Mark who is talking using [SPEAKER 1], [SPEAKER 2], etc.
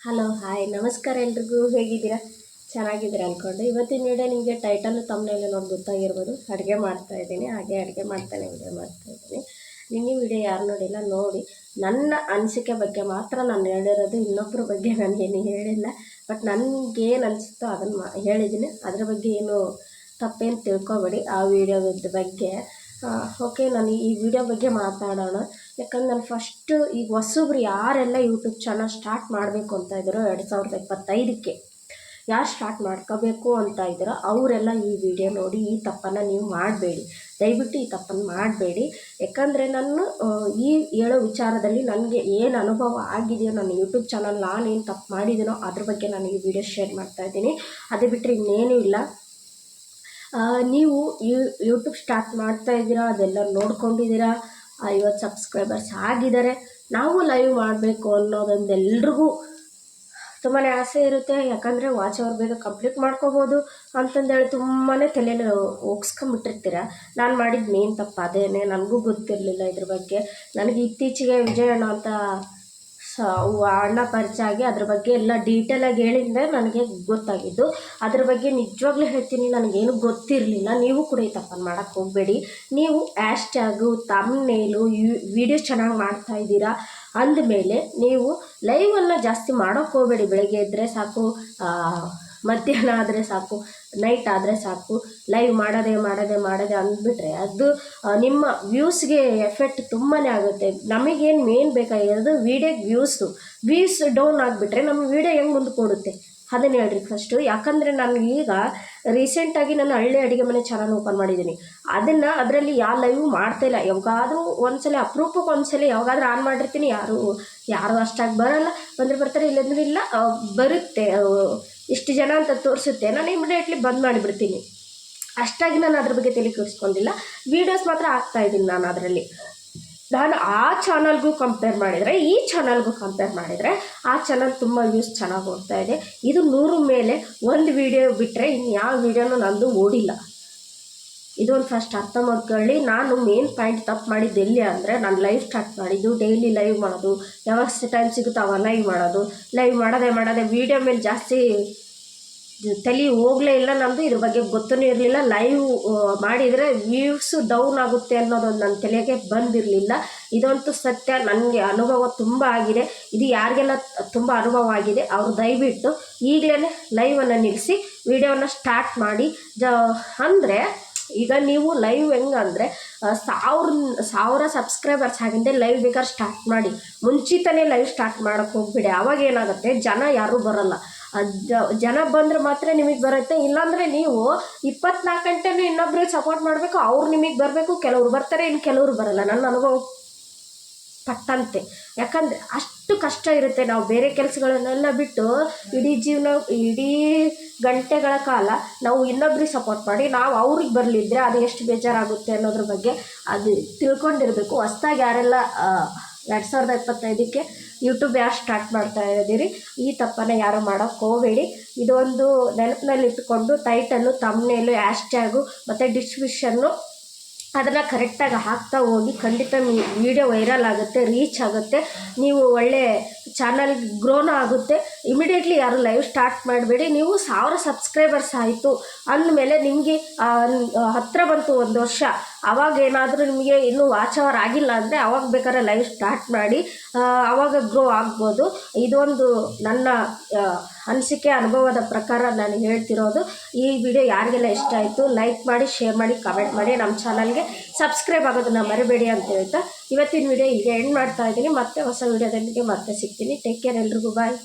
[SPEAKER 1] Hello, hi. ನಮಸ್ಕಾರ ಎಲ್ರಿಗೂ. ಹೇಗಿದ್ದೀರಾ? ಚೆನ್ನಾಗಿದ್ದೀರಾ ಅಂದ್ಕೊಂಡು ಇವತ್ತಿನ ವಿಡಿಯೋ ನಿಮಗೆ ಟೈಟಲ್ ತಮ್ಮನೆಲ್ಲ ನೋಡಿ ಗೊತ್ತಾಗಿರ್ಬೋದು. ಅಡುಗೆ ಮಾಡ್ತಾ ಇದ್ದೀನಿ. ಹಾಗೆ ಅಡುಗೆ ಮಾಡ್ತಾನೆ ವಿಡಿಯೋ ಮಾಡ್ತಾ ಇದ್ದೀನಿ. ನಿನ್ನೆ ವಿಡಿಯೋ ಯಾರು ನೋಡಿಲ್ಲ? ನೋಡಿ. ನನ್ನ ಅನಿಸಿಕೆ ಬಗ್ಗೆ ಮಾತ್ರ ನಾನು ಹೇಳಿರೋದು. ಇನ್ನೊಬ್ಬರ ಬಗ್ಗೆ ನಾನು ಏನು ಹೇಳಿಲ್ಲ. ಬಟ್ ನನಗೇನು ಅನಿಸುತ್ತೋ ಅದನ್ನು ಮಾ ಹೇಳಿದ್ದೀನಿ. ಅದ್ರ ಬಗ್ಗೆ ಏನು ತಪ್ಪೇನು ತಿಳ್ಕೊಬೇಡಿ ಆ ವಿಡಿಯೋದ ಬಗ್ಗೆ. ಓಕೆ ನಾನು ಈ ವಿಡಿಯೋ ಬಗ್ಗೆ ಮಾತಾಡೋಣ. ಯಾಕಂದ್ರೆ ನಾನು ಫಸ್ಟು ಈಗ ಹೊಸಬ್ರು ಯಾರೆಲ್ಲ ಯೂಟ್ಯೂಬ್ ಚಾನಲ್ ಸ್ಟಾರ್ಟ್ ಮಾಡಬೇಕು ಅಂತ ಇದ್ದಾರೋ ಎರಡು ಸಾವಿರದ ಇಪ್ಪತ್ತೈದಕ್ಕೆ ಯಾರು ಸ್ಟಾರ್ಟ್ ಮಾಡ್ಕೋಬೇಕು ಅಂತ ಇದ್ದೀರೋ ಅವರೆಲ್ಲ ಈ ವಿಡಿಯೋ ನೋಡಿ ಈ ತಪ್ಪನ್ನು ನೀವು ಮಾಡಬೇಡಿ. ದಯವಿಟ್ಟು ಈ ತಪ್ಪನ್ನು ಮಾಡಬೇಡಿ. ಯಾಕಂದರೆ ನಾನು ಈ ಹೇಳೋ ವಿಚಾರದಲ್ಲಿ ನನಗೆ ಏನು ಅನುಭವ ಆಗಿದೆಯೋ ನನ್ನ ಯೂಟ್ಯೂಬ್ ಚಾನಲ್ ಏನು ತಪ್ಪು ಮಾಡಿದ್ದೀನೋ ಅದ್ರ ಬಗ್ಗೆ ನಾನು ಈ ವಿಡಿಯೋ ಶೇರ್ ಮಾಡ್ತಾ ಇದ್ದೀನಿ. ಅದು ಬಿಟ್ಟರೆ ಇನ್ನೇನೂ ಇಲ್ಲ. ನೀವು ಯೂ ಯೂಟ್ಯೂಬ್ ಸ್ಟಾರ್ಟ್ ಮಾಡ್ತಾ ಇದ್ದೀರಾ, ಅದೆಲ್ಲ ನೋಡ್ಕೊಂಡಿದ್ದೀರಾ ಐವತ್ತು ಸಬ್ಸ್ಕ್ರೈಬರ್ಸ್ ಆಗಿದ್ದಾರೆ, ನಾವು ಲೈವ್ ಮಾಡಬೇಕು ಅನ್ನೋದೊಂದು ಎಲ್ರಿಗೂ ತುಂಬಾ ಆಸೆ ಇರುತ್ತೆ. ಯಾಕಂದರೆ ವಾಚ್ ಅವ್ರು ಬೇಗ ಕಂಪ್ಲೀಟ್ ಮಾಡ್ಕೋಬೋದು ಅಂತಂದೇಳಿ ತುಂಬಾ ತಲೆಯಲ್ಲಿ ಹೋಗ್ಸ್ಕೊಂಬಿಟ್ಟಿರ್ತೀರ ನಾನು ಮಾಡಿದ ಮೇನ್ ತಪ್ಪು, ಅದೇನೆ ನನಗೂ ಗೊತ್ತಿರಲಿಲ್ಲ ಇದ್ರ ಬಗ್ಗೆ. ನನಗೆ ಇತ್ತೀಚೆಗೆ ವಿಜಯಣ್ಣ ಅಂತ ಸ ಪರಿಚಯ ಆಗಿ ಅದ್ರ ಬಗ್ಗೆ ಎಲ್ಲ ಡೀಟೇಲಾಗಿ ಹೇಳಿದ್ರೆ ನನಗೆ ಗೊತ್ತಾಗಿದ್ದು. ಅದ್ರ ಬಗ್ಗೆ ನಿಜವಾಗ್ಲೂ ಹೇಳ್ತೀನಿ, ನನಗೇನು ಗೊತ್ತಿರಲಿಲ್ಲ. ನೀವು ಕೂಡ ಈ ತಪ್ಪನ್ನು ಮಾಡೋಕ್ಕೆ ಹೋಗಬೇಡಿ. ನೀವು ಆ್ಯಶ್ಟ್ಯಾಗು ತಮ್ನೇಲು ವಿಡಿಯೋ ಚೆನ್ನಾಗಿ ಮಾಡ್ತಾ ಇದ್ದೀರಾ ಅಂದಮೇಲೆ ನೀವು ಲೈವನ್ನು ಜಾಸ್ತಿ ಮಾಡೋಕ್ಕೆ ಹೋಗಬೇಡಿ. ಬೆಳಗ್ಗೆ ಇದ್ದರೆ ಸಾಕು. ಮಧ್ಯಾಹ್ನ ಆದರೆ ಸಾಕು ನೈಟ್ ಆದರೆ ಸಾಕು ಲೈವ್ ಮಾಡೋದೇ ಮಾಡೋದೇ ಮಾಡೋದೇ ಅಂದ್ಬಿಟ್ರೆ ಅದು ನಿಮ್ಮ ವ್ಯೂಸ್ಗೆ ಎಫೆಕ್ಟ್ ತುಂಬಾ ಆಗುತ್ತೆ. ನಮಗೇನು ಮೇನ್ ಬೇಕಾಗಿರೋದು ವೀಡಿಯೋಗೆ ವ್ಯೂಸು ವ್ಯೂಸ್ ಡೌನ್ ಆಗಿಬಿಟ್ರೆ ನಮ್ಮ ವೀಡಿಯೋ ಹೆಂಗೆ ಮುಂದೆ ಕೊಡುತ್ತೆ ಅದನ್ನು ಹೇಳ್ರಿ ಫಸ್ಟು ಯಾಕಂದರೆ ನಾನು ಈಗ ರೀಸೆಂಟಾಗಿ ನಾನು ಹಳ್ಳಿ ಅಡುಗೆ ಮನೆ ಚಾನಲ್ ಓಪನ್ ಮಾಡಿದ್ದೀನಿ. ಅದನ್ನು ಅದರಲ್ಲಿ ಯಾವ ಲೈವ್ ಮಾಡ್ತಾಯಿಲ್ಲ ಯಾವಾಗಾದರೂ ಒಂದ್ಸಲ, ಅಪರೂಪಕ್ಕೆ ಒಂದ್ಸಲ ಯಾವಾಗಾದ್ರೂ ಆನ್ ಮಾಡಿರ್ತೀನಿ. ಯಾರು ಯಾರು ಅಷ್ಟಾಗಿ ಬರಲ್ಲ. ಬಂದರೆ ಬರ್ತಾರೆ, ಇಲ್ಲಂದ್ರೆ ಇಲ್ಲ. ಬರುತ್ತೆ ಇಷ್ಟು ಜನ ಅಂತ ತೋರಿಸುತ್ತೆ. ನಾನು ಇಮಿಡಿಯೇಟ್ಲಿ ಬಂದ್ ಮಾಡಿಬಿಡ್ತೀನಿ. ಅಷ್ಟಾಗಿ ನಾನು ಅದ್ರ ಬಗ್ಗೆ ತಲೆ ಕೆಡಿಸ್ಕೊಂಡಿಲ್ಲ. ವೀಡಿಯೋಸ್ ಮಾತ್ರ ಆಗ್ತಾ ಇದ್ದೀನಿ ನಾನು ಅದರಲ್ಲಿ. ನಾನು ಆ ಚಾನಲ್ಗೂ ಕಂಪೇರ್ ಮಾಡಿದರೆ, ಈ ಚಾನಲ್ಗೂ ಕಂಪೇರ್ ಮಾಡಿದರೆ ಆ ಚಾನಲ್ ತುಂಬ ವ್ಯೂಸ್ ಚೆನ್ನಾಗಿ ಹೋಗ್ತಾ ಇದೆ. ಇದು ನೂರು ಮೇಲೆ ಒಂದು ವಿಡಿಯೋ ಬಿಟ್ಟರೆ ಇನ್ನು ಯಾವ ವೀಡಿಯೋನೂ ನಂದು ಓಡಿಲ್ಲ. ಇದೊಂದು ಫಸ್ಟ್ ಅರ್ಥ ಮಾಡ್ಕೊಳ್ಳಿ ನಾನು ಮೇನ್ ಪಾಯಿಂಟ್ ತಪ್ಪು ಮಾಡಿದ್ದು ಎಲ್ಲಿ ಅಂದರೆ, ನಾನು ಲೈವ್ ಸ್ಟಾರ್ಟ್ ಮಾಡಿದ್ದು ಡೈಲಿ ಲೈವ್ ಮಾಡೋದು. ಯಾವಾಗ ಟೈಮ್ ಸಿಗುತ್ತೋ ಅವಾಗ ಲೈವ್ ಮಾಡೋದು. ಲೈವ್ ಮಾಡೋದೇ ಮಾಡೋದೇ ವೀಡಿಯೋ ಮೇಲೆ ಜಾಸ್ತಿ, ತಲೆ ಹೋಗಲೇ ಇಲ್ಲ ನಮ್ಮದು ಇದ್ರ ಬಗ್ಗೆ ಗೊತ್ತೂ ಇರಲಿಲ್ಲ. ಲೈವ್ ಮಾಡಿದರೆ ವ್ಯೂವ್ಸು ಡೌನ್ ಆಗುತ್ತೆ ಅನ್ನೋದೊಂದು ನನ್ನ ತಲೆಗೆ ಬಂದಿರಲಿಲ್ಲ. ಇದಂತೂ ಸತ್ಯ, ನನಗೆ ಅನುಭವ ತುಂಬ ಆಗಿದೆ. ಇದು ಯಾರಿಗೆಲ್ಲ ತುಂಬ ಅನುಭವ ಆಗಿದೆ, ಅವರು ದಯವಿಟ್ಟು ಈಗಲೇ ಲೈವನ್ನು ನಿಲ್ಲಿಸಿ ವಿಡಿಯೋನ ಸ್ಟಾರ್ಟ್ ಮಾಡಿ. ಜ, ಅಂದರೆ ಈಗ ನೀವು ಲೈವ್ ಹೆಂಗಂದರೆ ಸಾವಿರ ಸಾವಿರ ಸಬ್ಸ್ಕ್ರೈಬರ್ಸ್ ಆಗಿಂದೆ ಲೈವ್ ಬೇಕಾದ್ರೆ ಸ್ಟಾರ್ಟ್ ಮಾಡಿ. ಮುಂಚಿತನೇ ಲೈವ್ ಸ್ಟಾರ್ಟ್ ಮಾಡೋಕ್ಕೆ ಹೋಗ್ಬಿಡಿ. ಅವಾಗ ಏನಾಗುತ್ತೆ, ಜನ ಯಾರೂ ಬರಲ್ಲ. ಜನ ಬಂದ್ರೆ ಮಾತ್ರ ನಿಮಗೆ ಬರುತ್ತೆ. ಇಲ್ಲಾಂದರೆ ನೀವು ಇಪ್ಪತ್ನಾಲ್ಕು ಗಂಟೆನೂ ಇನ್ನೊಬ್ರಿಗೆ ಸಪೋರ್ಟ್ ಮಾಡಬೇಕು, ಅವ್ರು ನಿಮಗೆ ಬರಬೇಕು, ಕೆಲವ್ರು ಬರ್ತಾರೆ, ಇನ್ನು ಕೆಲವ್ರು ಬರಲ್ಲ. ನನ್ನ ಅನುಭವ ಪಟ್ಟಂತೆ. ಯಾಕಂದರೆ ಅಷ್ಟು ಕಷ್ಟ ಇರುತ್ತೆ. ನಾವು ಬೇರೆ ಕೆಲಸಗಳನ್ನೆಲ್ಲ ಬಿಟ್ಟು ಇಡೀ ಜೀವನ, ಇಡೀ ಗಂಟೆಗಳ ಕಾಲ ನಾವು ಇನ್ನೊಬ್ರಿಗೆ ಸಪೋರ್ಟ್ ಮಾಡಿ, ನಾವು ಅವ್ರಿಗೆ ಬರಲಿದ್ರೆ ಅದು ಎಷ್ಟು ಬೇಜಾರಾಗುತ್ತೆ ಅನ್ನೋದ್ರ ಬಗ್ಗೆ ಅದು ತಿಳ್ಕೊಂಡಿರಬೇಕು. ಹೊಸ್ದಾಗಿ ಯಾರೆಲ್ಲ ಎರಡು ಸಾವಿರದ ಇಪ್ಪತ್ತೈದಕ್ಕೆ ಯೂಟ್ಯೂಬ್ ಯಾರು ಸ್ಟಾರ್ಟ್ ಮಾಡ್ತಾ ಇದ್ದೀರಿ, ಈ ತಪ್ಪನ್ನು ಯಾರು ಮಾಡೋಕ್ಕೆ ಹೋಗಬೇಡಿ. ಇದೊಂದು ನೆನಪಿನಲ್ಲಿ ಇಟ್ಕೊಂಡು ಟೈಟಲ್ಲು ತಮ್ನೇಲು ಹ್ಯಾಶ್ಟ್ಯಾಗು ಮತ್ತು ಡಿಸ್ಕ್ರಿಪ್ಷನ್ನು ಅದನ್ನು ಕರೆಕ್ಟಾಗಿ ಹಾಕ್ತಾ ಹೋಗಿ ಖಂಡಿತ ವಿಡಿಯೋ ವೈರಲ್ ಆಗುತ್ತೆ ರೀಚ್ ಆಗುತ್ತೆ. ನೀವು ಒಳ್ಳೆ ಚಾನಲ್ ಗ್ರೋನೂ ಆಗುತ್ತೆ. ಇಮಿಡಿಯೇಟ್ಲಿ ಯಾರು ಲೈವ್ ಸ್ಟಾರ್ಟ್ ಮಾಡಬೇಡಿ. ನೀವು ಸಾವಿರ ಸಬ್ಸ್ಕ್ರೈಬರ್ಸ್ ಆಯಿತು ಅಂದಮೇಲೆ ನಿಮಗೆ ಹತ್ತಿರ ಬಂತು ಒಂದು ವರ್ಷ, ಅವಾಗ ಏನಾದರೂ ನಿಮಗೆ ಇನ್ನೂ ವಾಚ್ ಅವರ್ ಆಗಿಲ್ಲ ಅಂದರೆ ಅವಾಗ ಬೇಕಾದ್ರೆ ಲೈವ್ ಸ್ಟಾರ್ಟ್ ಮಾಡಿ ಅವಾಗ ಗ್ರೋ ಆಗ್ಬೋದು. ಇದೊಂದು ನನ್ನ ಅನಿಸಿಕೆ, ಅನುಭವದ ಪ್ರಕಾರ ನಾನು ಹೇಳ್ತಿರೋದು. ಈ ವಿಡಿಯೋ ಯಾರಿಗೆಲ್ಲ ಇಷ್ಟ ಆಯಿತು ಲೈಕ್ ಮಾಡಿ ಶೇರ್ ಮಾಡಿ ಕಮೆಂಟ್ ಮಾಡಿ ನಮ್ಮ ಚಾನಲ್ಗೆ ಸಬ್ಸ್ಕ್ರೈಬ್ ಆಗೋದನ್ನ ಮರಿಬೇಡಿ ಅಂತ ಹೇಳ್ತಾ ಇವತ್ತಿನ ವಿಡಿಯೋ ಈಗ ಎಂಡ್ ಮಾಡ್ತಾ ಇದ್ದೀನಿ. ಮತ್ತೆ ಹೊಸ ವಿಡಿಯೋದೊಂದಿಗೆ ಮತ್ತೆ ಸಿಗ್ತೀನಿ. ಟೇಕ್ ಕೇರ್ ಎಲ್ರಿಗೂ. ಬಾಯ್